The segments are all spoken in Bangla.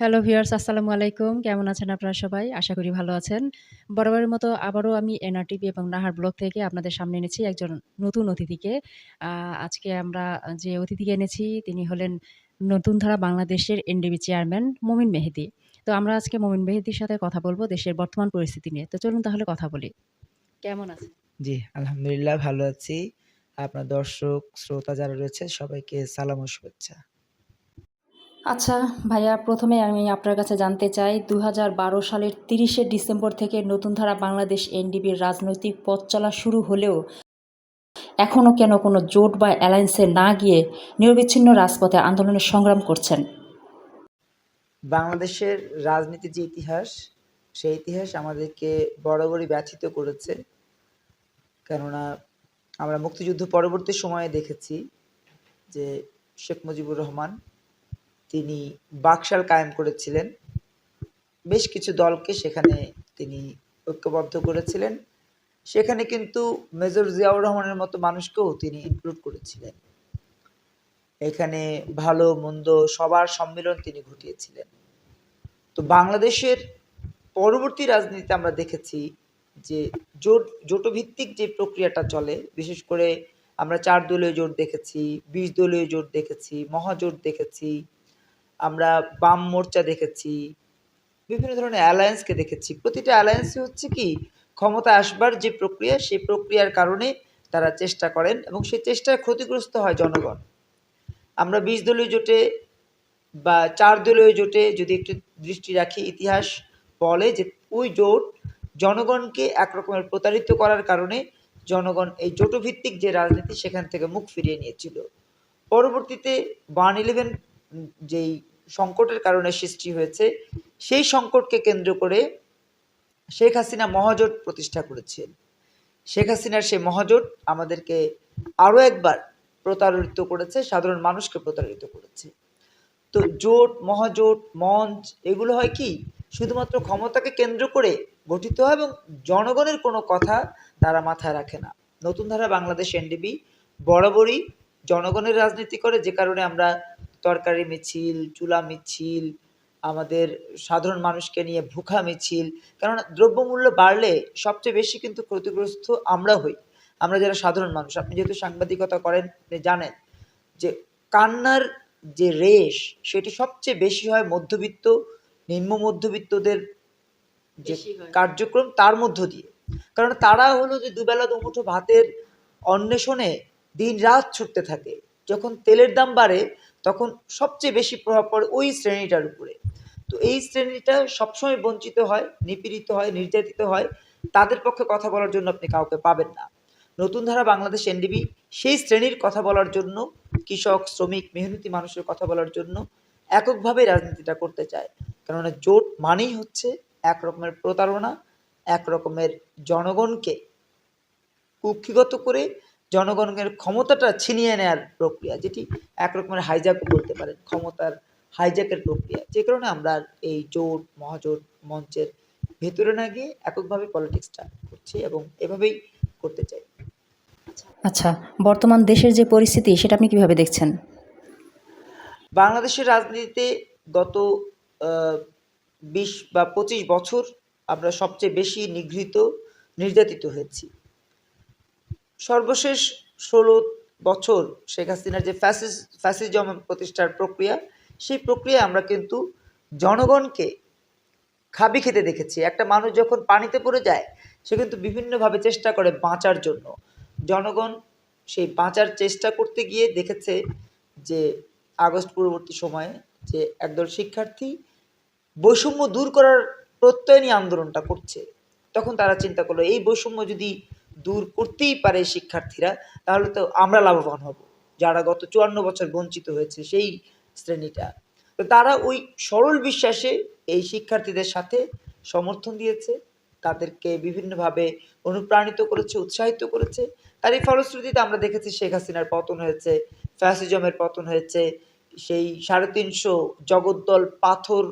হ্যালো ভিউয়ার্স আসসালামু আলাইকুম। কেমন আছেন আপনারা সবাই? আশা করি ভালো আছেন। বরাবরের মতো আবারও আমি এনআরটিভি এবং নাহার ব্লগ থেকে আপনাদের সামনে এনেছি একজন নতুন অতিথিকে। আজকে আমরা যে অতিথিকে এনেছি তিনি হলেন নতুন ধারা বাংলাদেশের এনডিবি চেয়ারম্যান মমিন মেহেদি তো আমরা আজকে মমিন মেহেদির সাথে কথা বলব দেশের বর্তমান পরিস্থিতি নিয়ে। তো চলুন তাহলে কথা বলি। কেমন আছেন? জি, আলহামদুলিল্লাহ ভালো আছি। আপনার দর্শক, শ্রোতা যারা রয়েছে সবাইকে সালাম ও শুভেচ্ছা। আচ্ছা ভাইয়া প্রথমে আমি আপনার কাছে জানতে চাই ২০১২ সালের ৩০শে ডিসেম্বর থেকে নতুন ধারা বাংলাদেশ এনডিবির রাজনৈতিক পথ চলা শুরু হলেও এখনও কেন কোনো জোট বা অ্যালায়েন্সে না গিয়ে নিরবিচ্ছিন্ন রাজপথে আন্দোলনের সংগ্রাম করছেন? বাংলাদেশের রাজনীতির যে ইতিহাস, সেই ইতিহাস আমাদেরকে বরাবরই ব্যথিত করেছে। কেননা আমরা মুক্তিযুদ্ধ পরবর্তী সময়ে দেখেছি যে শেখ মুজিবুর রহমান তিনি বাকশাল কায়েম করেছিলেন। বেশ কিছু দলকে সেখানে তিনি ঐক্যবদ্ধ করেছিলেন। সেখানে কিন্তু মেজর জিয়াউর রহমানের মতো মানুষকেও তিনি ইনক্লুড করেছিলেন। এখানে ভালো মন্দ সবার সম্মিলন তিনি ঘটিয়েছিলেন। তো বাংলাদেশের পরবর্তী রাজনীতিতে আমরা দেখেছি যে জোট জোটভিত্তিক যে প্রক্রিয়াটা চলে বিশেষ করে আমরা ৪ দলীয় জোট দেখেছি, ২০ দলীয় জোট দেখেছি, মহাজোট দেখেছি, আমরা বাম মোর্চা দেখেছি, বিভিন্ন ধরনের অ্যালায়েন্সকে দেখেছি। প্রতিটা অ্যালায়েন্সই হচ্ছে কি ক্ষমতায় আসবার যে প্রক্রিয়া সেই প্রক্রিয়ার কারণে তারা চেষ্টা করেন এবং সেই চেষ্টায় ক্ষতিগ্রস্ত হয় জনগণ। আমরা ২০ দলীয় জোটে বা ৪ দলীয় জোটে যদি একটু দৃষ্টি রাখি ইতিহাস বলে যে ওই জোট জনগণকে এক রকমের প্রতারিত করার কারণে জনগণ এই জোটভিত্তিক যে রাজনীতি সেখান থেকে মুখ ফিরিয়ে নিয়েছিল। পরবর্তীতে ওয়ান ইলেভেন যেই সংকটের কারণে সৃষ্টি হয়েছে, সেই সংকটকে কেন্দ্র করে শেখ হাসিনা মহাজোট প্রতিষ্ঠা করেছেন। শেখ হাসিনার সেই মহাজোট আমাদেরকে আরও একবার প্রতারিত করেছে, সাধারণ মানুষকে প্রতারিত করেছে। তো জোট, মহাজোট, মঞ্চ এগুলো হয় কি শুধুমাত্র ক্ষমতাকে কেন্দ্র করে গঠিত হয় এবং জনগণের কোনো কথা তারা মাথায় রাখে না। নতুন ধারা বাংলাদেশ এনডিবি বরাবরই জনগণের রাজনীতি করে যে কারণে আমরা তরকারি মিছিল, চুলা মিছিল, আমাদের সাধারণ মানুষকে নিয়ে ভুখা মিছিল কেননা দ্রব্যমূল্য বাড়লে সবচেয়ে বেশি কিন্তু ক্ষতিগ্রস্ত আমরা হই। আমরা যারা সাধারণ মানুষ। আপনি যেহেতু সাংবাদিকতা করেন আপনি জানেন যে কান্নার যে রেশ সেটি সবচেয়ে বেশি হয় মধ্যবিত্ত, নিম্ন মধ্যবিত্তদের যে কার্যক্রম তার মধ্য দিয়ে। কারণ তারা হলো যে দুবেলা দুমুঠো ভাতের অন্বেষণে দিনরাত ছুটতে থাকে। যখন তেলের দাম বাড়ে তখন সবচেয়ে বেশি প্রভাব পড়ে ওই শ্রেণীটার উপরে। তো এই শ্রেণীটা সবসময় বঞ্চিত হয়, নিপীড়িত হয়, নির্যাতিত হয়। তাদের পক্ষে কথা বলার জন্য আপনি কাউকে পাবেন না। নতুন ধারা বাংলাদেশ এনডিবি সেই শ্রেণির কথা বলার জন্য কৃষক, শ্রমিক, মেহনতি মানুষের কথা বলার জন্য এককভাবে রাজনীতিটা করতে চায়। কেননা জোট মানেই হচ্ছে এক রকমের প্রতারণা, এক রকমের জনগণকে কুক্ষিগত করে জনগণের ক্ষমতাটা ছিনিয়ে নেয়ার প্রক্রিয়া যেটি এক রকমের হাইজ্যাকও বলতে পারেন। ক্ষমতার হাইজ্যাকের প্রক্রিয়া। যে কারণে আমরা এই জোট, মহাজোট মঞ্চের ভেতরে না গিয়ে এককভাবে পলিটিক্সটা করছি এবং এভাবেই করতে চাই। আচ্ছা, বর্তমান দেশের যে পরিস্থিতি সেটা আপনি কীভাবে দেখছেন? বাংলাদেশের রাজনীতিতে গত বিশ বা ২৫ বছর আমরা সবচেয়ে বেশি নিগৃহীত, নির্যাতিত হয়েছি। সর্বশেষ ১৬ বছর শেখ হাসিনার যে ফ্যাসিস ফ্যাসিজম প্রতিষ্ঠার প্রক্রিয়া, সেই প্রক্রিয়ায় আমরা কিন্তু জনগণকে খাবি খেতে দেখেছি। একটা মানুষ যখন পানিতে পড়ে যায় সে কিন্তু বিভিন্নভাবে চেষ্টা করে বাঁচার জন্য। জনগণ সেই বাঁচার চেষ্টা করতে গিয়ে দেখেছে যে আগস্ট পূর্ববর্তী সময়ে যে একদল শিক্ষার্থী বৈষম্য দূর করার প্রত্যয় নিয়ে আন্দোলনটা করছে। তখন তারা চিন্তা করল এই বৈষম্য যদি দূর করতেই পারে শিক্ষার্থীরা তাহলে তো আমরা লাভবান হব। যারা গত ৫৪ বছর বঞ্চিত হয়েছে সেই শ্রেণীটা। তো তারা ওই সরল বিশ্বাসে এই শিক্ষার্থীদের সাথে সমর্থন দিয়েছে। তাদেরকে বিভিন্নভাবে অনুপ্রাণিত করেছে, উৎসাহিত করেছে। তার এই ফলশ্রুতিতে আমরা দেখেছি শেখ হাসিনার পতন হয়েছে, ফ্যাসিজমের পতন হয়েছে। সেই ৩৫০ জগদ্দল পাথর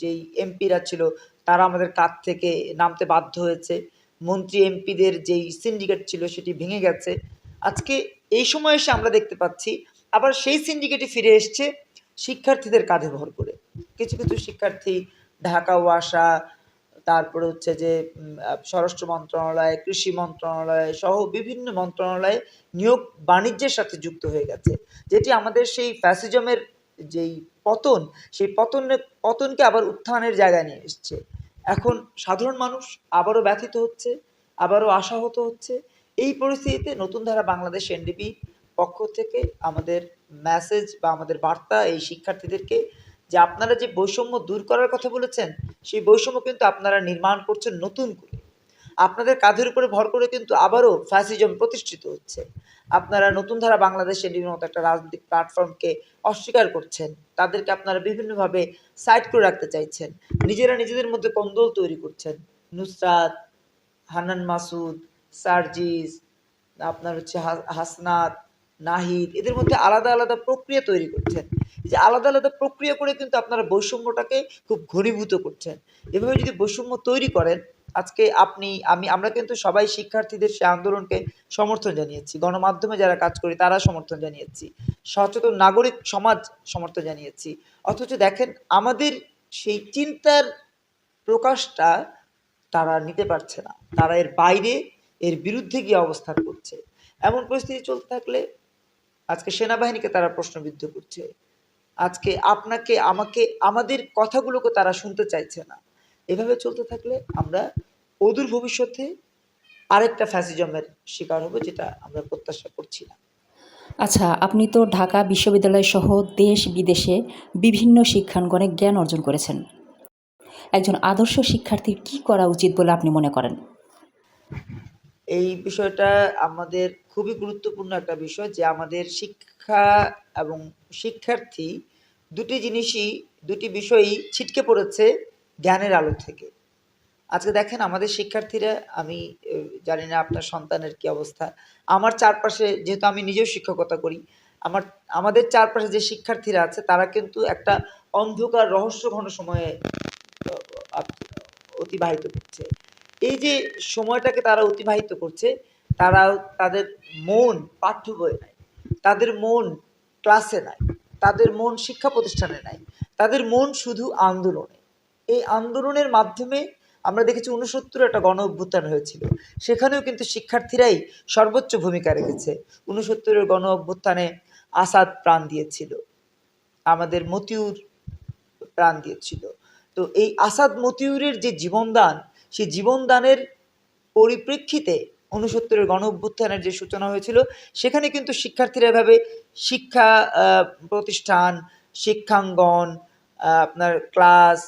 যেই এমপিরা ছিল তারা আমাদের কাঁধ থেকে নামতে বাধ্য হয়েছে। মন্ত্রী এমপিদের যেই সিন্ডিকেট ছিল সেটি ভেঙে গেছে। আজকে এই সময়ে এসে আমরা দেখতে পাচ্ছি, আবার সেই সিন্ডিকেটই ফিরে এসছে শিক্ষার্থীদের কাঁধে ভর করে। কিছু কিছু শিক্ষার্থী ঢাকা, ওয়াসা, তারপরে হচ্ছে যে স্বরাষ্ট্র মন্ত্রণালয়, কৃষি মন্ত্রণালয় সহ বিভিন্ন মন্ত্রণালয়ে নিয়োগ বাণিজ্যের সাথে যুক্ত হয়ে গেছে, যেটি আমাদের সেই ফ্যাসিজমের যেই পতন, সেই পতনের, পতনকে আবার উত্থানের জায়গায় নিয়ে এসছে এখন সাধারণ মানুষ আবারও ব্যথিত হচ্ছে, আবারও আশাহত হচ্ছে। এই পরিস্থিতিতে নতুন ধারা বাংলাদেশ এনডিপি পক্ষ থেকে আমাদের মেসেজ বা আমাদের বার্তা এই শিক্ষার্থীদেরকে যে আপনারা যে বৈষম্য দূর করার কথা বলেছেন, সেই বৈষম্য কিন্তু আপনারা নির্মাণ করছেন নতুন করে। আপনাদের কাঁধের উপরে ভর করে কিন্তু আবারও ফ্যাসিজম প্রতিষ্ঠিত হচ্ছে। আপনারা নতুন ধারা বাংলাদেশের মতো একটা রাজনৈতিক প্ল্যাটফর্মকে অস্বীকার করছেন। তাদেরকে আপনারা বিভিন্নভাবে সাইড করে রাখতে চাইছেন। নিজেরা নিজেদের মধ্যে কন্দল তৈরি করছেন। নুসরাত হানান মাসুদ, সার্জিস, আপনার হচ্ছে হাসনাত, নাহিদ, এদের মধ্যে আলাদা আলাদা প্রক্রিয়া তৈরি করছেন। যে আলাদা আলাদা প্রক্রিয়া করে কিন্তু আপনারা বৈষম্যটাকে খুব ঘনীভূত করছেন। এভাবে যদি বৈষম্য তৈরি করেন আজকে আপনি, আমি, আমরা কিন্তু সবাই শিক্ষার্থীদের সে আন্দোলনকে সমর্থন জানিয়েছি। গণমাধ্যমে যারা কাজ করি তারা সমর্থন জানিয়েছি। সচেতন নাগরিক সমাজ সমর্থন জানিয়েছি। অথচ দেখেন, আমাদের সেই চিন্তার প্রকাশটা তারা নিতে পারছে না। তারা এর বাইরে, এর বিরুদ্ধে গিয়ে অবস্থান করছে। এমন পরিস্থিতি চলতে থাকলে আজকে সেনাবাহিনীকে তারা প্রশ্নবিদ্ধ করছে। আজকে আপনাকে, আমাকে, আমাদের কথাগুলোকে তারা শুনতে চাইছে না। এভাবে চলতে থাকলে আমরা অদূর ভবিষ্যতে আরেকটা ফ্যাসিজমের শিকার হব যেটা আমরা প্রত্যাশা করছি না। আচ্ছা আপনি তো ঢাকা বিশ্ববিদ্যালয় সহ দেশ বিদেশে বিভিন্ন শিক্ষাঙ্গনে জ্ঞান অর্জন করেছেন। একজন আদর্শ শিক্ষার্থীর কি করা উচিত বলে আপনি মনে করেন? এই বিষয়টা আমাদের খুবই গুরুত্বপূর্ণ একটা বিষয় যে আমাদের শিক্ষা এবং শিক্ষার্থী দুটি জিনিসই দুটি বিষয়ই ছিটকে পড়েছে জ্ঞানের আলো থেকে। আজকে দেখেন আমাদের শিক্ষার্থীরা, আমি জানি না আপনার সন্তানের কি অবস্থা। আমার চারপাশে যেহেতু আমি নিজেও শিক্ষকতা করি, আমার, আমাদের চারপাশে যে শিক্ষার্থীরা আছে, তারা কিন্তু একটা অন্ধকার রহস্য ঘন সময়ে অতিবাহিত করছে। এই যে সময়টাকে তারা অতিবাহিত করছে, তারা তাদের মন পাঠ্য বইয়ে নাই, তাদের মন ক্লাসে নাই, তাদের মন শিক্ষা প্রতিষ্ঠানে নাই, তাদের মন শুধু আন্দোলনে। এই আন্দোলনের মাধ্যমে আমরা দেখেছি উনসত্তর একটা গণ অভ্যুত্থান হয়েছিল। সেখানেও কিন্তু শিক্ষার্থীরাই সর্বোচ্চ ভূমিকা রেখেছে। উনসত্তরের গণ অভ্যুত্থানে আসাদ প্রাণ দিয়েছিল। আমাদের মতিউর প্রাণ দিয়েছিল। তো এই আসাদ মতিউরের যে জীবনদান, সেই জীবনদানের পরিপ্রেক্ষিতে উনসত্তরের গণ অভ্যুত্থানের যে সূচনা হয়েছিল, সেখানে কিন্তু শিক্ষার্থীরা এভাবে শিক্ষা প্রতিষ্ঠান, শিক্ষাঙ্গন আপনার ক্লাস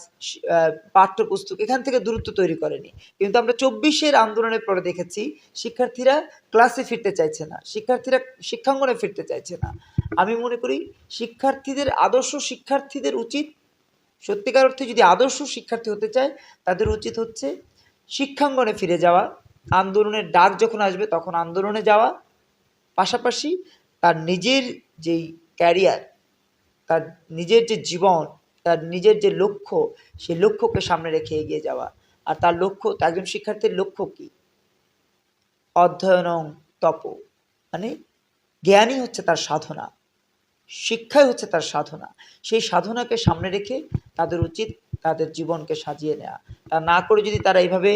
পাঠ্যপুস্তক এখান থেকে দূরত্ব তৈরি করেনি। কিন্তু আমরা চব্বিশের আন্দোলনের পরে দেখেছি, শিক্ষার্থীরা ক্লাসে ফিরতে চাইছে না, শিক্ষার্থীরা শিক্ষাঙ্গনে ফিরতে চাইছে না। আমি মনে করি, শিক্ষার্থীদের আদর্শ শিক্ষার্থীদের উচিত, সত্যিকার অর্থে যদি আদর্শ শিক্ষার্থী হতে চায়, তাদের উচিত হচ্ছে শিক্ষাঙ্গনে ফিরে যাওয়া, আন্দোলনের ডাক যখন আসবে তখন আন্দোলনে যাওয়া। পাশাপাশি তার নিজের যেই ক্যারিয়ার তার নিজের যে জীবন তার নিজের যে লক্ষ্য সেই লক্ষ্যকে সামনে রেখে এগিয়ে যাওয়া। আর তার লক্ষ্য একজন শিক্ষার্থীর লক্ষ্য কি? অধ্যয়নং তপ। মানে জ্ঞানই হচ্ছে তার সাধনা। শিক্ষাই হচ্ছে তার সাধনা। সেই সাধনাকে সামনে রেখে তাদের উচিত তাদের জীবনকে সাজিয়ে নেওয়া তা না করে যদি তারা এইভাবে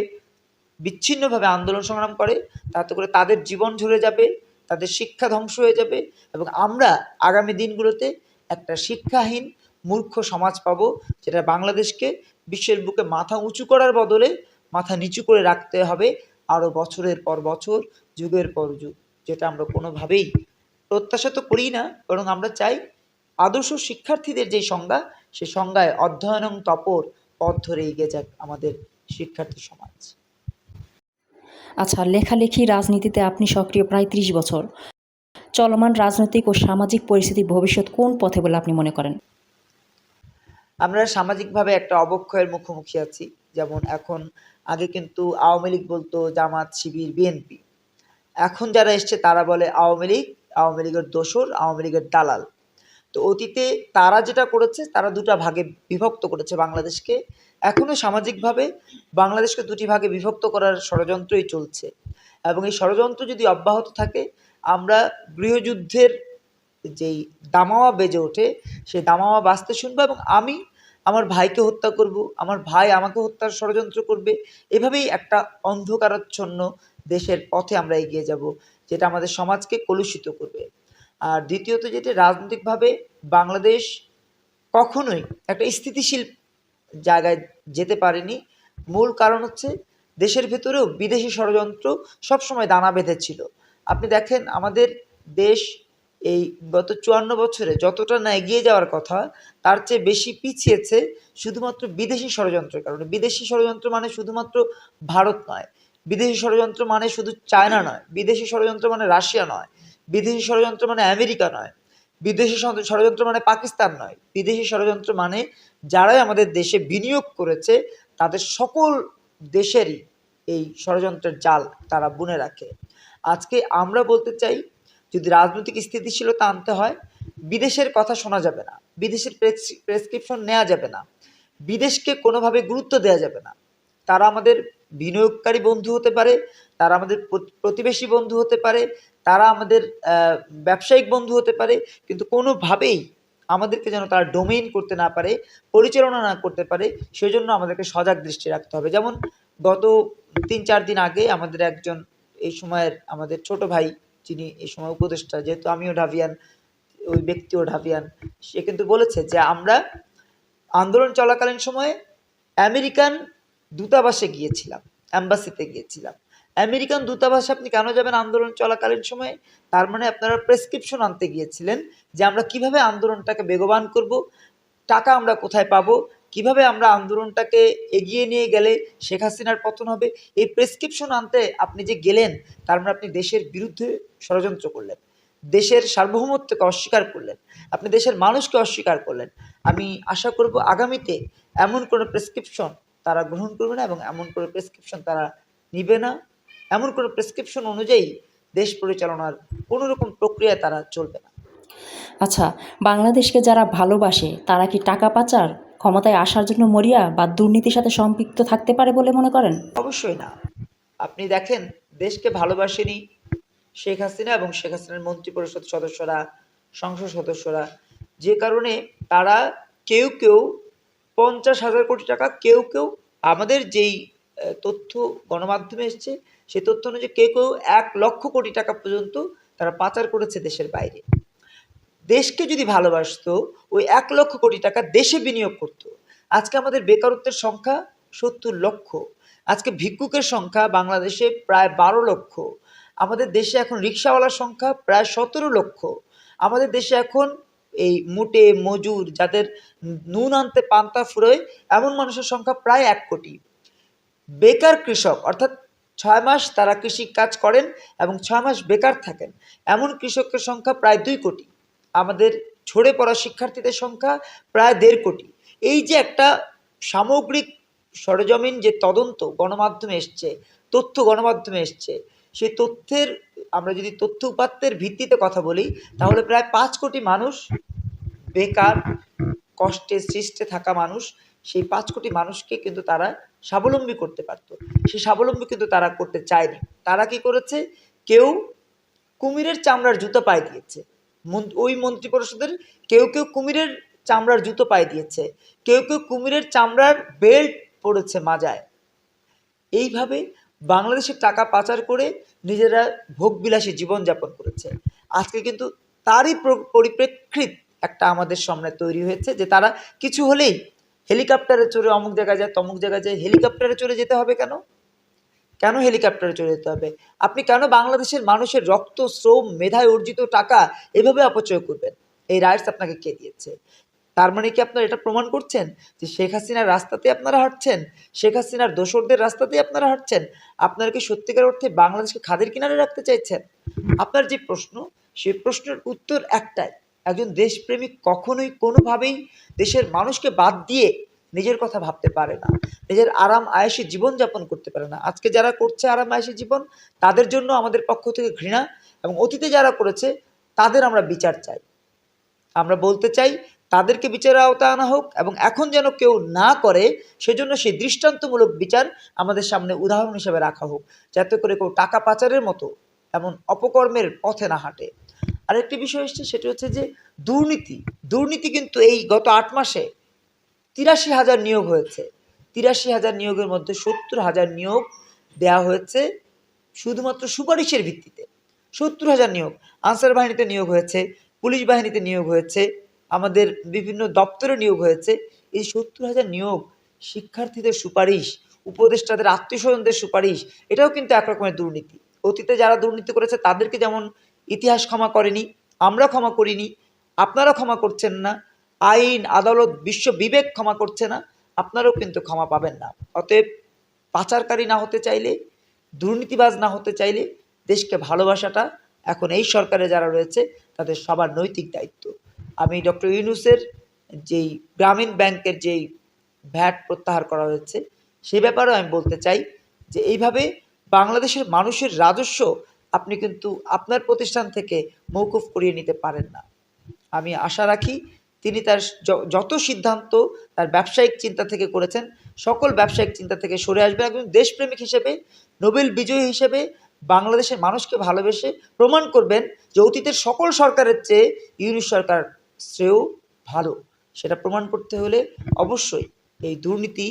বিচ্ছিন্নভাবে আন্দোলন সংগ্রাম করে, তাতে করে তাদের জীবন ঝরে যাবে, তাদের শিক্ষা ধ্বংস হয়ে যাবে এবং আমরা আগামী দিনগুলোতে একটা শিক্ষাহীন মূর্খ সমাজ পাবো, যেটা বাংলাদেশকে বিশ্বের বুকে মাথা উঁচু করার বদলে মাথা নিচু করে রাখতে হবে আরও বছরের পর বছর, যুগের পর যুগ, যেটা আমরা কোনোভাবেই প্রত্যাশা তো করি না, বরং আমরা চাই আদর্শ শিক্ষার্থীদের যে সংজ্ঞা, সে সংজ্ঞায় অধ্যয়নং তপর পথ ধরে এগিয়ে যাক আমাদের শিক্ষার্থী সমাজ। আচ্ছা লেখালেখি রাজনীতিতে আপনি সক্রিয় প্রায় ত্রিশ বছর। চলমান রাজনৈতিক ও সামাজিক পরিস্থিতির ভবিষ্যৎ কোন পথে বলে আপনি মনে করেন? আমরা সামাজিকভাবে একটা অবক্ষয়ের মুখোমুখি আছি। যেমন এখন আগে কিন্তু আওয়ামী লীগ বলতো জামাত, শিবির, বিএনপি। এখন যারা এসছে তারা বলে আওয়ামী লীগ, আওয়ামী লীগের দোসর, আওয়ামী লীগের দালাল। তো অতীতে তারা যেটা করেছে তারা দুটা ভাগে বিভক্ত করেছে বাংলাদেশকে। এখনও সামাজিকভাবে বাংলাদেশকে দুটি ভাগে বিভক্ত করার ষড়যন্ত্রই চলছে। এবং এই ষড়যন্ত্র যদি অব্যাহত থাকে, আমরা গৃহযুদ্ধের যেই দামাওয়া বেজে ওঠে, সেই দামাওয়া বাঁচতে শুনব এবং আমি আমার ভাইকে হত্যা করব, আমার ভাই আমাকে হত্যার ষড়যন্ত্র করবে, এভাবেই একটা অন্ধকারাচ্ছন্ন দেশের পথে আমরা এগিয়ে যাব, যেটা আমাদের সমাজকে কলুষিত করবে। আর দ্বিতীয়ত যেটি, রাজনৈতিকভাবে বাংলাদেশ কখনোই একটা স্থিতিশীল জায়গায় যেতে পারেনি। মূল কারণ হচ্ছে, দেশের ভেতরেও বিদেশি ষড়যন্ত্র সবসময় দানা বেঁধেছিল। আপনি দেখেন, আমাদের দেশ এই গত চুয়ান্ন বছরে যতটা না এগিয়ে যাওয়ার কথা, তার চেয়ে বেশি পিছিয়েছে শুধুমাত্র বিদেশি ষড়যন্ত্রের কারণে। বিদেশি ষড়যন্ত্র মানে শুধুমাত্র ভারত নয়। বিদেশি ষড়যন্ত্র মানে শুধু চায়না নয়। বিদেশি ষড়যন্ত্র মানে রাশিয়া নয়। বিদেশি ষড়যন্ত্র মানে আমেরিকা নয়। বিদেশি ষড়যন্ত্র মানে পাকিস্তান নয়। বিদেশি ষড়যন্ত্র মানে যারাই আমাদের দেশে বিনিয়োগ করেছে, তাদের সকল দেশেরই এই ষড়যন্ত্রের জাল তারা বুনে রাখে। আজকে আমরা বলতে চাই যদি রাজনৈতিক স্থিতিশীলতা আনতে হয়, বিদেশের কথা শোনা যাবে না, বিদেশের প্রেসক্রিপশন নেওয়া যাবে না, বিদেশকে কোনোভাবে গুরুত্ব দেওয়া যাবে না। তারা আমাদের বিনিয়োগকারী বন্ধু হতে পারে, তারা আমাদের প্রতিবেশী বন্ধু হতে পারে, তারা আমাদের ব্যবসায়িক বন্ধু হতে পারে, কিন্তু কোনোভাবেই আমাদেরকে যেন তারা ডোমেইন করতে না পারে, পরিচালনা না করতে পারে, সেজন্য আমাদেরকে সজাগ দৃষ্টি রাখতে হবে। যেমন গত তিন চার দিন আগে আমাদের একজন এই সময়ের আমাদের ছোট ভাই যিনি এই সময় উপদেষ্টা, যেহেতু আমিও ঢাবিয়ান, ওই ব্যক্তিও ঢাবিয়ান, সে কিন্তু বলেছে যে আমরা আন্দোলন চলাকালীন সময়ে আমেরিকান দূতাবাসে গিয়েছিলাম, অ্যাম্বাসিতে গিয়েছিলাম। আমেরিকান দূতাবাসে আপনি কেন যাবেন আন্দোলন চলাকালীন সময়ে? তার মানে আপনারা প্রেসক্রিপশন আনতে গিয়েছিলেন যে আমরা কীভাবে আন্দোলনটাকে বেগবান করব, টাকা আমরা কোথায় পাবো কীভাবে আমরা আন্দোলনটাকে এগিয়ে নিয়ে গেলে শেখ হাসিনার পতন হবে? এই প্রেসক্রিপশন আনতে আপনি যে গেলেন, তার মানে আপনি দেশের বিরুদ্ধে ষড়যন্ত্র করলেন। দেশের সার্বভৌমত্বকে অস্বীকার করলেন। আপনি দেশের মানুষকে অস্বীকার করলেন। আমি আশা করব আগামীতে এমন কোনো প্রেসক্রিপশন তারা গ্রহণ করবে না এবং এমন কোনো প্রেসক্রিপশন তারা নিবে না। এমন কোনো প্রেসক্রিপশন অনুযায়ী দেশ পরিচালনার কোনোরকম প্রক্রিয়ায় তারা চলবে না। আচ্ছা বাংলাদেশকে যারা ভালোবাসে, তারা কি টাকা পাচার, ক্ষমতায় আসার জন্য মরিয়া বা দুর্নীতির সাথে সম্পৃক্ত থাকতে পারে বলে মনে করেন? অবশ্যই না। আপনি দেখেন, দেশকে ভালোবাসেনি শেখ হাসিনা এবং শেখ হাসিনার মন্ত্রী পরিষদ সদস্যরা, সংসদ সদস্যরা। যে কারণে তারা কেউ কেউ পঞ্চাশ হাজার কোটি টাকা, কেউ কেউ আমাদের যেই তথ্য গণমাধ্যমে এসছে, সেই তথ্য অনুযায়ী কেউ কেউ এক লক্ষ কোটি টাকা পর্যন্ত তারা পাচার করেছে দেশের বাইরে। দেশকে যদি ভালোবাসতো, ওই এক লক্ষ কোটি টাকা দেশে বিনিয়োগ করতো। আজকে আমাদের বেকারত্বের সংখ্যা সত্তর লক্ষ। আজকে ভিক্ষুকের সংখ্যা বাংলাদেশে প্রায় বারো লক্ষ। আমাদের দেশে এখন রিক্সাওয়ালার সংখ্যা প্রায় সতেরো লক্ষ। আমাদের দেশে এখন এই মুটে, মজুর, যাদের নুন আনতে পান্তা ফুরোয়, এমন মানুষের সংখ্যা প্রায় এক কোটি। বেকার কৃষক, অর্থাৎ ছয় মাস তারা কৃষি কাজ করেন এবং ছয় মাস বেকার থাকেন। এমন কৃষকের সংখ্যা প্রায় দুই কোটি। আমাদের ঝরে পড়া শিক্ষার্থীদের সংখ্যা প্রায় দেড় কোটি। এই যে একটা সামগ্রিক সরজমিন যে তদন্ত গণমাধ্যমে এসছে, তথ্য গণমাধ্যমে এসছে, সেই তথ্যের, আমরা যদি তথ্য উপাত্তের ভিত্তিতে কথা বলি, তাহলে প্রায় পাঁচ কোটি মানুষ বেকার, কষ্টে সৃষ্টে থাকা মানুষ, সেই পাঁচ কোটি মানুষকে কিন্তু তারা স্বাবলম্বী করতে পারত। সেই স্বাবলম্বী কিন্তু তারা করতে চায়নি। তারা কি করেছে? কেউ কুমিরের চামড়ার জুতো পায়ে দিয়েছে। ওই মন্ত্রী পরিষদের কেউ কেউ কুমিরের চামড়ার জুতো পায়ে দিয়েছে, কেউ কেউ কুমিরের চামড়ার বেল্ট পড়েছে মাজায়। এইভাবে বাংলাদেশের টাকা পাচার করে নিজেরা ভোগবিলাসী জীবনযাপন করেছে। আজকে কিন্তু তারই পরিপ্রেক্ষিত একটা আমাদের সামনে তৈরি হয়েছে যে তারা কিছু হলেই হেলিকপ্টারে চড়ে অমুক জায়গায় যায়, তমুক জায়গায় যায়, হেলিকপ্টারে চড়ে যেতে হবে কেন? কেন হেলিকপ্টারে চলে যেতে হবে? আপনি কেন বাংলাদেশের মানুষের রক্ত, শ্রম, মেধায় অর্জিত টাকা এভাবে অপচয় করবেন? এই রাইটস আপনাকে কে দিয়েছে? তার মানে কি আপনারা এটা প্রমাণ করছেন? যে শেখ হাসিনার রাস্তাতে আপনারা হাঁটছেন? শেখ হাসিনার দোসরদের রাস্তাতেই আপনারা হাঁটছেন? আপনারা কি সত্যিকার অর্থে বাংলাদেশকে খাদের কিনারে রাখতে চাইছেন? আপনার যে প্রশ্ন সেই প্রশ্নের উত্তর একটাই। একজন দেশপ্রেমিক কখনোই কোনোভাবেই দেশের মানুষকে বাদ দিয়ে নিজের কথা ভাবতে পারে না। নিজের আরাম আয়েসে জীবনযাপন করতে পারে না। আজকে যারা করছে আরাম আয়েসে জীবন, তাদের জন্য আমাদের পক্ষ থেকে ঘৃণা এবং অতীতে যারা করেছে, তাদের আমরা বিচার চাই। আমরা বলতে চাই, তাদেরকে বিচারের আওতা আনা হোক এবং এখন যেন কেউ না করে, সেজন্য সেই দৃষ্টান্তমূলক বিচার আমাদের সামনে উদাহরণ হিসেবে রাখা হোক। যাতে করে কেউ টাকা পাচারের মতো এমন অপকর্মের পথে না হাঁটে। আরেকটি বিষয় এসছে, সেটি হচ্ছে যে দুর্নীতি। দুর্নীতি কিন্তু এই গত আট মাসে তিরাশি হাজার নিয়োগ হয়েছে। তিরাশি হাজার নিয়োগের মধ্যে সত্তর হাজার নিয়োগ দেয়া হয়েছে শুধুমাত্র সুপারিশের ভিত্তিতে। সত্তর হাজার নিয়োগ, আনসার বাহিনীতে নিয়োগ হয়েছে, পুলিশ বাহিনীতে নিয়োগ হয়েছে, আমাদের বিভিন্ন দপ্তরে নিয়োগ হয়েছে। এই সত্তর হাজার নিয়োগ শিক্ষার্থীদের সুপারিশ, উপদেষ্টাদের, আত্মীয়স্বজনদের সুপারিশ, এটাও কিন্তু এক রকমের দুর্নীতি। অতীতে যারা দুর্নীতি করেছে, তাদেরকে যেমন ইতিহাস ক্ষমা করেনি, আমরা ক্ষমা করিনি, আপনারা ক্ষমা করছেন না আইন, আদালত, বিশ্ব বিবেক ক্ষমা করছে না, আপনারাও কিন্তু ক্ষমা পাবেন না। অতএব পাচারকারী না হতে চাইলে, দুর্নীতিবাজ না হতে চাইলে দেশকে ভালোবাসাটা এখন এই সরকারে যারা রয়েছে, তাদের সবার নৈতিক দায়িত্ব। আমি ডক্টর ইউনুসের যেই গ্রামীণ ব্যাংকের যেই ভ্যাট প্রত্যাহার করা হয়েছে, সে ব্যাপারেও আমি বলতে চাই যে এইভাবে বাংলাদেশের মানুষের রাজস্ব আপনি কিন্তু আপনার প্রতিষ্ঠান থেকে মৌকুফ করিয়ে নিতে পারেন না। আমি আশা রাখি তিনি তার যত সিদ্ধান্ত তার ব্যবসায়িক চিন্তা থেকে করেছেন, সকল ব্যবসায়িক চিন্তা থেকে সরে আসবেন একজন দেশপ্রেমিক হিসেবে, নোবেল বিজয়ী হিসেবে, বাংলাদেশের মানুষকে ভালোবেসে প্রমাণ করবেন যে অতীতের সকল সরকারের চেয়ে ইউনিশ সরকার শ্রেয় ভালো। সেটা প্রমাণ করতে হলে অবশ্যই এই দুর্নীতি,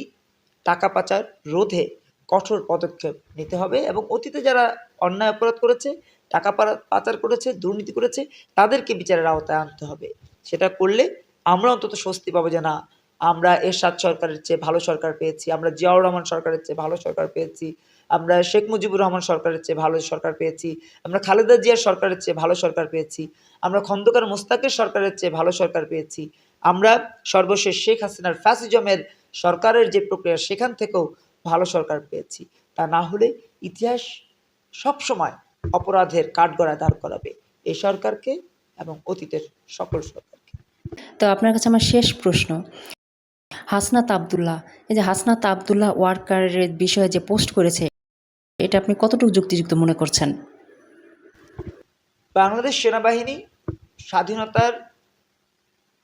টাকা পাচার রোধে কঠোর পদক্ষেপ নিতে হবে এবং অতীতে যারা অন্যায় অপরাধ করেছে, টাকা পাচার করেছে, দুর্নীতি করেছে, তাদেরকে বিচারের আওতায় আনতে হবে। সেটা করলে আমরা অন্তত স্বস্তি পাবো যে না, আমরা এরশাদ সরকারের চেয়ে ভালো সরকার পেয়েছি, আমরা জিয়াউর রহমান সরকারের চেয়ে ভালো সরকার পেয়েছি, আমরা শেখ মুজিবুর রহমান সরকারের চেয়ে ভালো সরকার পেয়েছি, আমরা খালেদা জিয়ার সরকারের চেয়ে ভালো সরকার পেয়েছি, আমরা খন্দকার মোস্তাকের সরকারের চেয়ে ভালো সরকার পেয়েছি, আমরা সর্বশেষ শেখ হাসিনার ফ্যাসিজমের সরকারের যে প্রক্রিয়া সেখান থেকেও ভালো সরকার পেয়েছি, তা না হলে ইতিহাস সবসময় অপরাধের কাঠগড়ায় দাঁড় করাবে এই সরকারকে এবং অতীতের সকল সরকারকে। তো আপনার কাছে আমার শেষ প্রশ্ন। হাসনাত আবদুল্লাহ, এই যে হাসনাত আবদুল্লাহ ওয়ার্কারের বিষয়ে যে পোস্ট করেছে, এটা আপনি কতটুকু যুক্তিযুক্ত মনে করছেন? বাংলাদেশ সেনাবাহিনী স্বাধীনতার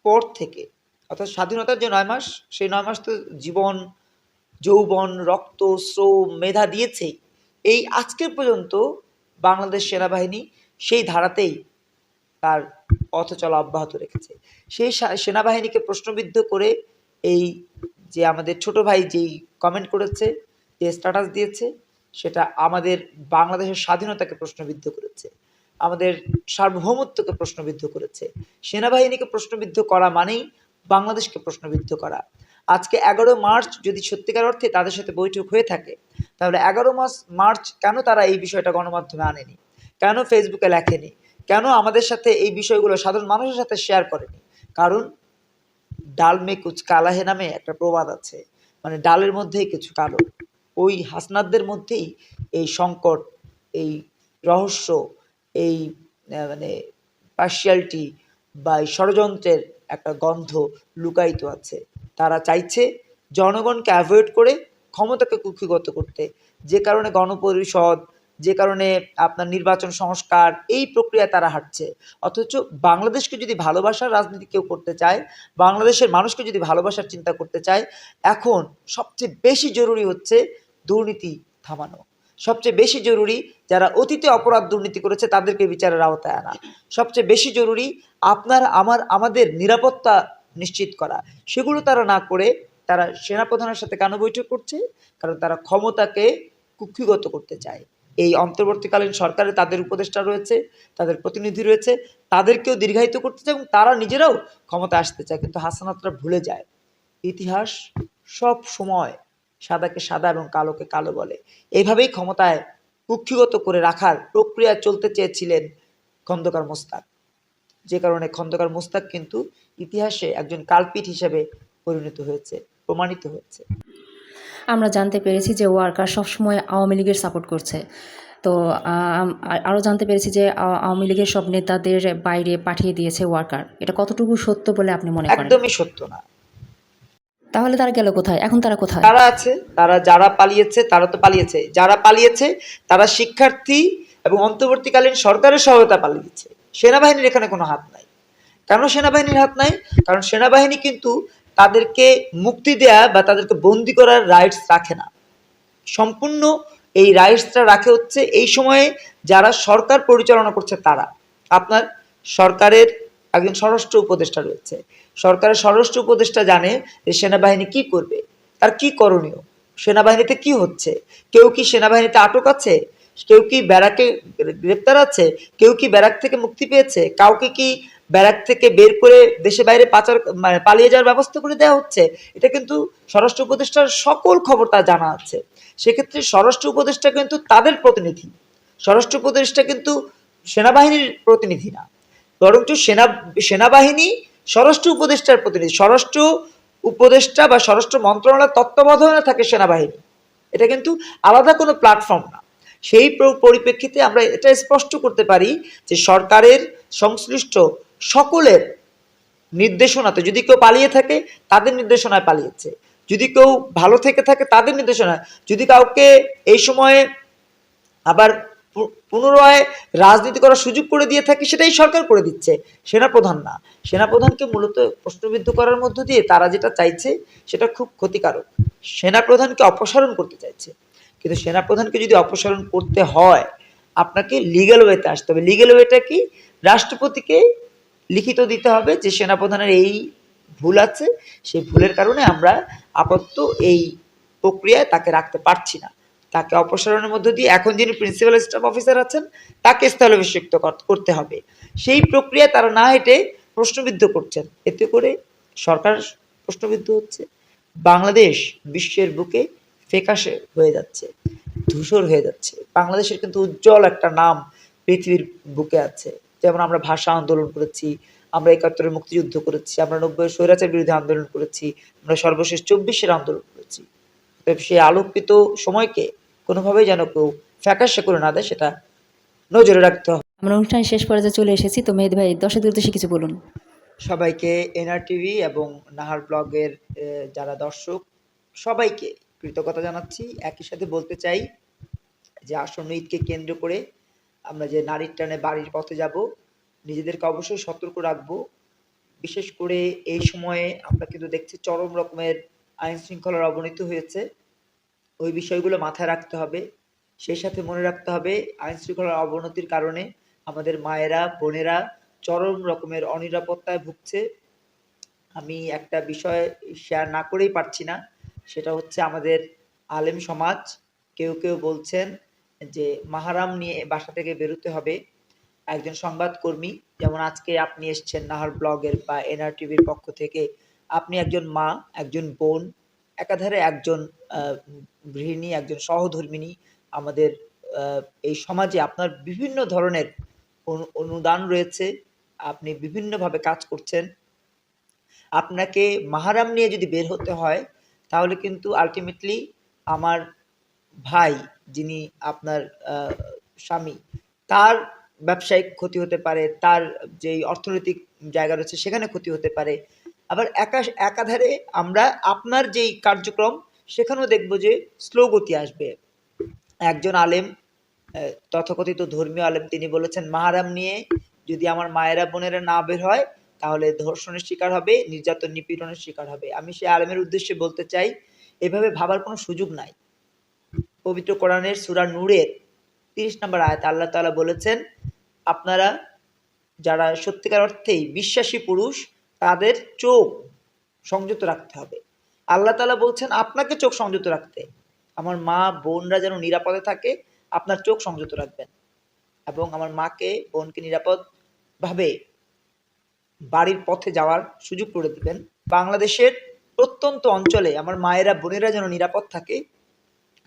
পর থেকে, অর্থাৎ স্বাধীনতার যে নয় মাস, সেই নয় মাস তো জীবন, যৌবন, রক্ত, শ্রম, মেধা দিয়েছেই। এই আজকের পর্যন্ত বাংলাদেশ সেনাবাহিনী সেই ধারাতেই তার পথ চলা অব্যাহত রেখেছে। সেই সেনাবাহিনীকে প্রশ্নবিদ্ধ করে এই যে আমাদের ছোট ভাই যেই কমেন্ট করেছে, যে স্ট্যাটাস দিয়েছে, সেটা আমাদের বাংলাদেশের স্বাধীনতাকে প্রশ্নবিদ্ধ করেছে। আমাদের সার্বভৌমত্বকে প্রশ্নবিদ্ধ করেছে। সেনাবাহিনীকে প্রশ্নবিদ্ধ করা মানেই বাংলাদেশকে প্রশ্নবিদ্ধ করা। আজকে এগারো মার্চ যদি সত্যিকার অর্থে তাদের সাথে বৈঠক হয়ে থাকে, তাহলে এগারো মাস, মার্চ কেন তারা এই বিষয়টা গণমাধ্যমে আনেনি? কেন ফেসবুকে লেখেনি? কেন আমাদের সাথে এই বিষয়গুলো সাধারণ মানুষের সাথে শেয়ার করেনি? কারণ ডাল মে কুচ কালাহে নামে একটা প্রবাদ আছে। মানে ডালের মধ্যেই কিছু কালো। ওই হাসনাদদের মধ্যেই এই সংকট, এই রহস্য, এই মানে পার্শিয়ালিটি বা এই ষড়যন্ত্রের একটা গন্ধ লুকায়িত আছে। তারা চাইছে জনগণকে অ্যাভয়েড করে ক্ষমতাকে কুক্ষিগত করতে। যে কারণে গণপরিষদ যে কারণে আপনার নির্বাচন সংস্কার এই প্রক্রিয়ায় তারা হাঁটছে। অথচ বাংলাদেশকে যদি ভালোবাসার রাজনীতি কেউ করতে চায়, বাংলাদেশের মানুষকে যদি ভালোবাসার চিন্তা করতে চায়, এখন সবচেয়ে বেশি জরুরি হচ্ছে দুর্নীতি থামানো। সবচেয়ে বেশি জরুরি যারা অতীতে অপরাধ দুর্নীতি করেছে তাদেরকে বিচারের আওতায় আনা। সবচেয়ে বেশি জরুরি আপনার, আমার, আমাদের নিরাপত্তা নিশ্চিত করা। সেগুলো তারা না করে তারা সেনাপ্রধানের সাথে কেন বৈঠক করছে? কারণ তারা ক্ষমতাকে কুক্ষিগত করতে চায়। এই অন্তর্বর্তীকালীন সরকারে তাদের উপদেষ্টা রয়েছে, তাদের প্রতিনিধি রয়েছে, তাদেরকেও দীর্ঘায়িত করতে চায় এবং তারা নিজেরাও ক্ষমতা আসতে চায়। কিন্তু হাসানাতরা ভুলে যায়। ইতিহাস সব সময় সাদাকে সাদা এবং কালোকে কালো বলে। এইভাবেই ক্ষমতায় কুক্ষিগত করে রাখার প্রক্রিয়া চলতে চেয়েছিলেন খন্দকার মোস্তাক। যে কারণে খন্দকার মোস্তাক কিন্তু ইতিহাসে একজন কালপিট হিসেবে পরিণত হয়েছে, প্রমাণিত হয়েছে। আমরা জানতে পেরেছি যে ওয়ার্কার সবসময় আওয়ামী লীগের সাপোর্ট করছে। তো আরও জানতে পেরেছি যে আওয়ামী লীগের সব নেতাদের বাইরে পাঠিয়ে দিয়েছে ওয়ার্কার। এটা কতটুকু সত্য বলে আপনি মনে করেন? একদমই সত্য না। তাহলে তারা গেল কোথায়? এখন তারা কোথায়? তারা আছে তারা যারা পালিয়েছে তারা তো পালিয়েছে। যারা পালিয়েছে তারা শিক্ষার্থী এবং অন্তর্বর্তীকালীন সরকারের সহায়তা পালিয়েছে সেনাবাহিনীর এখানে কোনো হাত নাই। কেন সেনাবাহিনীর হাত নাই? কারণ সেনাবাহিনী কিন্তু তাদেরকে মুক্তি দেয়া বা তাদেরকে বন্দি করার রাইটস রাখে না। সম্পূর্ণ এই রাইটসটা রাখে হচ্ছে এই সময়ে যারা সরকার পরিচালনা করছে তারা। আপনার সরকারের একজন স্বরাষ্ট্র উপদেষ্টা রয়েছে। সরকারের স্বরাষ্ট্র উপদেষ্টা জানে যে সেনাবাহিনী কি করবে, তার কি করণীয়, সেনাবাহিনীতে কি হচ্ছে, কেউ কি সেনাবাহিনীতে আটক আছে, কেউ কি ব্যারাকে গ্রেপ্তার আছে, কেউ কি ব্যারাক থেকে মুক্তি পেয়েছে, কাউকে কি ব্যারাক থেকে বের করে দেশে বাইরে পাচার মানে পালিয়ে যাওয়ার ব্যবস্থা করে দেওয়া হচ্ছে, এটা কিন্তু স্বরাষ্ট্র উপদেষ্টার সকল খবর তা জানা আছে। সেক্ষেত্রে স্বরাষ্ট্র উপদেষ্টা কিন্তু তাদের প্রতিনিধি। স্বরাষ্ট্র উপদেষ্টা কিন্তু সেনাবাহিনীর প্রতিনিধি না। বরঞ্চ সেনা, সেনাবাহিনী স্বরাষ্ট্র উপদেষ্টার প্রতিনিধি। স্বরাষ্ট্র উপদেষ্টা বা স্বরাষ্ট্র মন্ত্রণালয়ের তত্ত্বাবধানে থাকে সেনাবাহিনী। এটা কিন্তু আলাদা কোনো প্ল্যাটফর্ম না। সেই পরিপ্রেক্ষিতে আমরা এটা স্পষ্ট করতে পারি যে সরকারের সংশ্লিষ্ট সকলের নির্দেশনাতে, যদি কেউ পালিয়ে থাকে, তাদের নির্দেশনায় পালিয়েছে। যদি কেউ ভালো থেকে থাকে, তাদের নির্দেশনায়। যদি কাউকে এই সময়ে আবার পুনরায় রাজনীতি করার সুযোগ করে দিয়ে থাকে, সেটাই সরকার করে দিচ্ছে। সেনাপ্রধান না। সেনাপ্রধানকে মূলত প্রশ্নবিদ্ধ করার মধ্য দিয়ে তারা যেটা চাইছে, সেটা খুব ক্ষতিকারক। সেনাপ্রধানকে অপসারণ করতে চাইছে। কিন্তু সেনাপ্রধানকে যদি অপসারণ করতে হয়, আপনাকে লিগ্যাল ওয়েতে আসতে হবে। লিগ্যাল ওয়েটা কি? রাষ্ট্রপতিকে লিখিত দিতে হবে যে সেনাপ্রধানের এই ভুল আছে, সেই ভুলের কারণে আমরা আপাতত এই প্রক্রিয়ায় তাকে রাখতে পারছি না। তাকে অপসারণের মধ্য দিয়ে এখন যিনি প্রিন্সিপাল স্টাফ অফিসার আছেন, তাকে স্থলাভিষিক্ত কর- করতে হবে। সেই প্রক্রিয়ায় তারা না হেঁটে প্রশ্নবিদ্ধ করছেন। এতে করে সরকার প্রশ্নবিদ্ধ হচ্ছে, বাংলাদেশ বিশ্বের বুকে ফেকাশে হয়ে যাচ্ছে, ধূসর হয়ে যাচ্ছে। বাংলাদেশের কিন্তু উজ্জ্বল একটা নাম পৃথিবীর বুকে আছে। যেমন আমরা ভাষা আন্দোলন করেছি আমরা একাত্তরের মুক্তিযুদ্ধ করেছি আমরা নব্বই স্বৈরাচার বিরুদ্ধে আন্দোলন করেছি আমরা সর্বশেষ চব্বিশের আন্দোলন করেছি। সেই আলোকিত সময়কে কোনোভাবেই যেন কেউ ফ্যাকাশে করে না দেয় সেটা নজরে রাখতে হবে। আমরা অনুষ্ঠান শেষ পর্যায়ে চলে এসেছি। তো মেহেদি ভাই দর্শকদের উদ্দেশ্যে কিছু বলুন। সবাইকে এনআর টিভি এবং নাহার ব্লগের যারা দর্শক সবাইকে কৃতজ্ঞতা জানাচ্ছি। একই সাথে বলতে চাই যে আসন্ন ঈদকে কেন্দ্র করে আমরা যে নারীর টানে বাড়ির পথে যাব, নিজেদেরকে অবশ্যই সতর্ক রাখব। বিশেষ করে এই সময়ে আমরা কিন্তু দেখছি চরম রকমের আইন শৃঙ্খলার অবনতি হয়েছে। ওই বিষয়গুলো মাথায় রাখতে হবে। সেই সাথে মনে রাখতে হবে আইন শৃঙ্খলার অবনতির কারণে আমাদের মায়েরা, বোনেরা চরম রকমের অনিরাপত্তায় ভুগছে। আমি একটা বিষয় শেয়ার না করেই পারছি না। সেটা হচ্ছে আমাদের আলেম সমাজ। কেউ কেউ বলছেন যে মাহারাম নিয়ে বাসা থেকে বেরোতে হবে। একজন সংবাদকর্মী, যেমন আজকে আপনি এসছেন নাহার ব্লগের বা এনআর টিভির পক্ষ থেকে। আপনি একজন মা, একজন বোন, একাধারে একজন গৃহিণী, একজন সহধর্মিনী আমাদের এই সমাজে আপনার বিভিন্ন ধরনের অনু- অনুদান রয়েছে। আপনি বিভিন্নভাবে কাজ করছেন। আপনাকে মাহারাম নিয়ে যদি বের হতে হয়, তাহলে কিন্তু আলটিমেটলি আমার ভাই যিনি আপনার স্বামী, তার ব্যবসায়িক ক্ষতি হতে পারে, তার যেই অর্থনৈতিক জায়গা রয়েছে সেখানে ক্ষতি হতে পারে। আবার একা, একাধারে আমরা আপনার যেই কার্যক্রম, সেখানেও দেখব যে স্লো গতি আসবে। একজন আলেম তথাকথিত ধর্মীয় আলেম তিনি বলেছেন, মাহারাম নিয়ে যদি আমার মায়েরা, বোনেরা না বের হয়, তাহলে ধর্ষণের শিকার হবে, নির্যাতন, নিপীড়নের শিকার হবে। আমি সেই আলেমের উদ্দেশ্যে বলতে চাই, এভাবে ভাবার কোনো সুযোগ নাই। পবিত্র কোরআনের সূরা নূরের তিরিশ নম্বর আয়াত আল্লাহ তাআলা বলেছেন, আপনারা যারা সত্যিকার অর্থেই বিশ্বাসী পুরুষ, তাদের চোখ সংযত রাখতে হবে। আল্লাহ তাআলা বলছেন, আপনাকে চোখ সংযত রাখতে। আমার মা, বোনরা যেন নিরাপদে থাকে, আপনার চোখ সংযত রাখবেন। এবং আমার মাকে, বোনকে নিরাপদভাবে বাড়ির পথে যাওয়ার সুযোগ করে দেবেন। বাংলাদেশের প্রত্যন্ত অঞ্চলে আমার মায়েরা, বোনেরা যেন নিরাপদ থাকে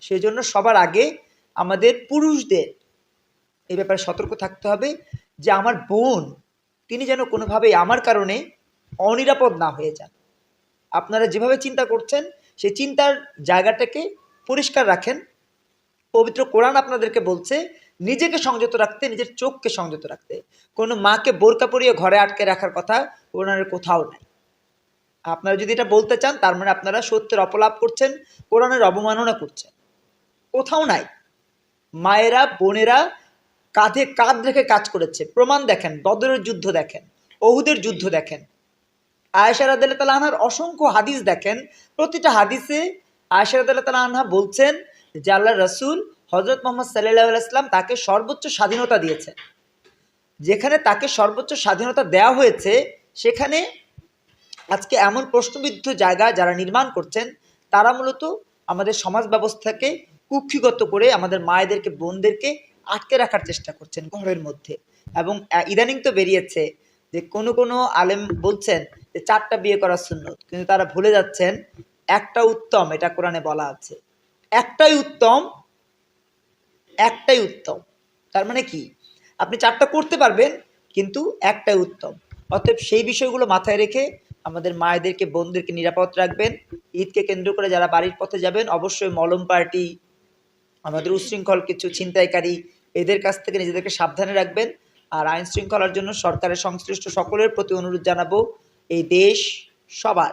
সেজন্য সবার আগে আমাদের পুরুষদের এই ব্যাপারে সতর্ক থাকতে হবে যে আমার বোন, তিনি যেন কোনোভাবেই আমার কারণে অনিরাপদ না হয়ে যান। আপনারা যেভাবে চিন্তা করছেন সেই চিন্তার জায়গাটাকে পরিষ্কার রাখেন। পবিত্র কোরআন আপনাদেরকে বলছে, নিজেকে সংযত রাখতে, নিজের চোখকে সংযত রাখতে। কোনো মাকে বোরকা পরিয়ে ঘরে আটকে রাখার কথা কোরআনের কোথাও নাই। আপনারা যদি এটা বলতে চান, তার মানে আপনারা সত্যের অপলাপ করছেন, কোরআনের অবমাননা করছেন। কোথাও নাই। মায়েরা, বোনেরা কাঁধে কাঁধ রেখে কাজ করেছে। প্রমাণ দেখেন, বদরের যুদ্ধ দেখেন অহুদের যুদ্ধ দেখেন। আয়েশা রাদিল্লাহ তালা আনহার অসংখ্য হাদিস দেখেন। প্রতিটা হাদিসে আয়েশা রাদিল্লাহ তালা আনহা বলছেন যে আল্লাহ রসুল হজরত মোহাম্মদ সাল্লাহ ইসলাম তাকে সর্বোচ্চ স্বাধীনতা দিয়েছেন যেখানে তাকে সর্বোচ্চ স্বাধীনতা দেওয়া হয়েছে, সেখানে আজকে এমন প্রশ্নবিদ্ধ জায়গা যারা নির্মাণ করছেন, তারা মূলত আমাদের সমাজ ব্যবস্থাকে কুক্ষিগত করে আমাদের মায়েদেরকে, বোনদেরকে আটকে রাখার চেষ্টা করছেন ঘরের মধ্যে। এবং ইদানিং তো বেরিয়েছে যে কোনো কোনো আলেম বলছেন যে চারটা বিয়ে করা সুন্নত, কিন্তু তারা ভুলে যাচ্ছেন একটা উত্তম, এটা কোরআনে বলা আছে। একটাই উত্তম একটাই উত্তম। তার মানে কি? আপনি চারটা করতে পারবেন, কিন্তু একটাই উত্তম। অতএব সেই বিষয়গুলো মাথায় রেখে আমাদের মায়েদেরকে, বোনদেরকে নিরাপদ রাখবেন। ঈদকে কেন্দ্র করে যারা বাড়ির পথে যাবেন, অবশ্যই মলম পার্টি আমাদের উচ্ছৃঙ্খল কিছু ছিনতাইকারী এদের কাছ থেকে নিজেদেরকে সাবধানে রাখবেন। আর আইন শৃঙ্খলার জন্য সরকারের সংশ্লিষ্ট সকলের প্রতি অনুরোধ জানাব, এই দেশ সবার।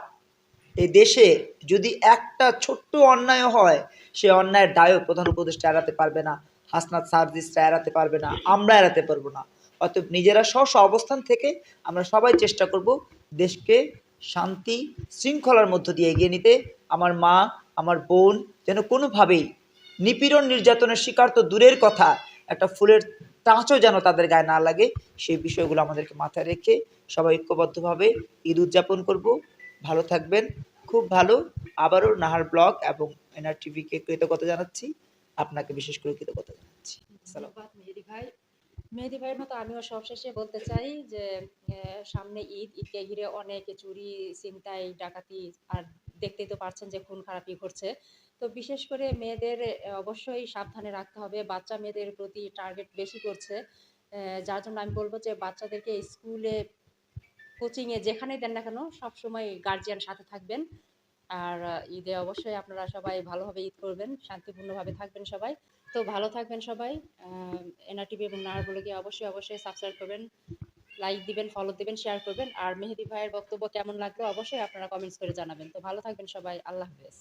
এই দেশে যদি একটা ছোট্ট অন্যায় হয়, সে অন্যায়ের দায়ও প্রধান উপদেষ্টা এড়াতে পারবে না, হাসনাত সার্জিসরা এড়াতে পারবে না, আমরা এড়াতে পারব না। অতএব নিজেরা স্ব স্ব অবস্থান থেকে আমরা সবাই চেষ্টা করব দেশকে শান্তি শৃঙ্খলার মধ্য দিয়ে এগিয়ে নিতে। আমার মা, আমার বোন যেন কোনোভাবেই নিপীড়ন নির্যাতনের শিকার তো দূরের কথা। একটা ফুলের তাঁচও যেন তাদের গায়ে না লাগে, সেই বিষয়গুলো আমাদেরকে মাথায় রেখে সবাই ঐক্যবদ্ধভাবে ঈদ উদযাপন করব। ভালো থাকবেন, খুব ভালো। আবারও নাহার ব্লগ এবং এনআর টিভিকে কৃতজ্ঞতা জানাচ্ছি। আপনাকে বিশেষ করে কৃতজ্ঞতা জানাচ্ছি। মেহেদি ভাই। মেহেদি ভাইয়ের মতো আমিও সবশেষে বলতে চাই যে সামনে ঈদ, ঈদকে ঘিরে অনেক চুরি, ছিনতাই, ডাকাতি, আর দেখতেই তো পারছেন যে খুন খারাপি ঘটছে। তো বিশেষ করে মেয়েদের অবশ্যই সাবধানে রাখতে হবে। বাচ্চা মেয়েদের প্রতি টার্গেট বেশি করছে। যার জন্য আমি বলব যে বাচ্চাদেরকে স্কুলে কোচিংয়ে যেখানেই দেন না কেন সবসময় গার্জিয়ান সাথে থাকবেন। আর ঈদে অবশ্যই আপনারা সবাই ভালোভাবে ঈদ করবেন, শান্তিপূর্ণভাবে থাকবেন সবাই। তো ভালো থাকবেন সবাই। এনআরটিভি এবং নাহার ব্লগে অবশ্যই অবশ্যই সাবস্ক্রাইব করবেন লাইক দিবেন ফলো দিবেন শেয়ার করবেন। আর মেহেদি ভাইয়ের বক্তব্য কেমন লাগল অবশ্যই আপনারা কমেন্টস করে জানাবেন। তো ভালো থাকবেন সবাই। আল্লাহ হাফেজ।